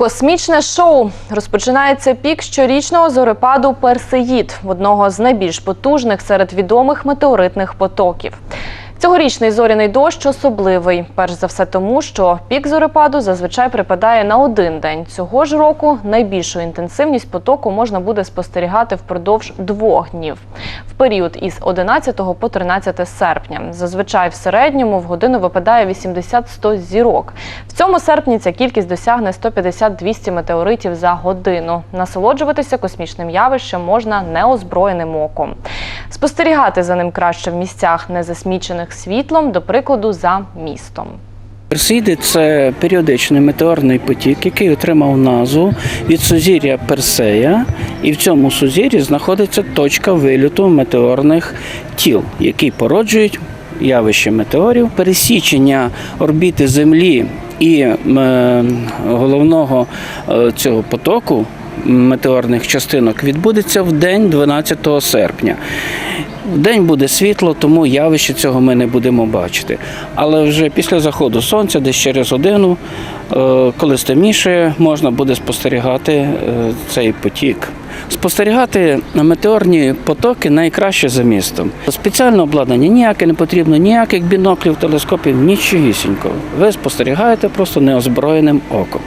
Космічне шоу розпочинається пік щорічного зорепаду Персеїд, одного з найбільш потужних серед відомих метеоритних потоків. Цьогорічний зоряний дощ особливий, перш за все тому, що пік зорепаду зазвичай припадає на один день. Цього ж року найбільшу інтенсивність потоку можна буде спостерігати впродовж двох днів в період із 11 по 13 серпня. Зазвичай в середньому в годину випадає 80-100 зірок. В цьому серпні ця кількість досягне 150-200 метеоритів за годину. Насолоджуватися космічним явищем можна неозброєним оком. Спостерігати за ним краще в місцях, не засмічених світлом, до прикладу, за містом. Персиди це періодичний метеорний потік, який отримав назву від сузір'я Персея, і в цьому сузір'ї знаходиться точка виліту метеорних тіл, які породжують явище метеорів, пересічення орбіти Землі і е, головного е, цього потоку. Метеорних частинок відбудеться в день 12 серпня. В день буде світло, тому явище цього ми не будемо бачити. Але вже після заходу сонця, десь через годину, е, коли стемніше, можна буде спостерігати е, цей потік. Спостерігати метеорні потоки найкраще за містом. Спеціальне обладнання ніяке не потрібно, ніяких біноклів, телескопів, нічогісінького. Ви спостерігаєте просто неозброєним оком.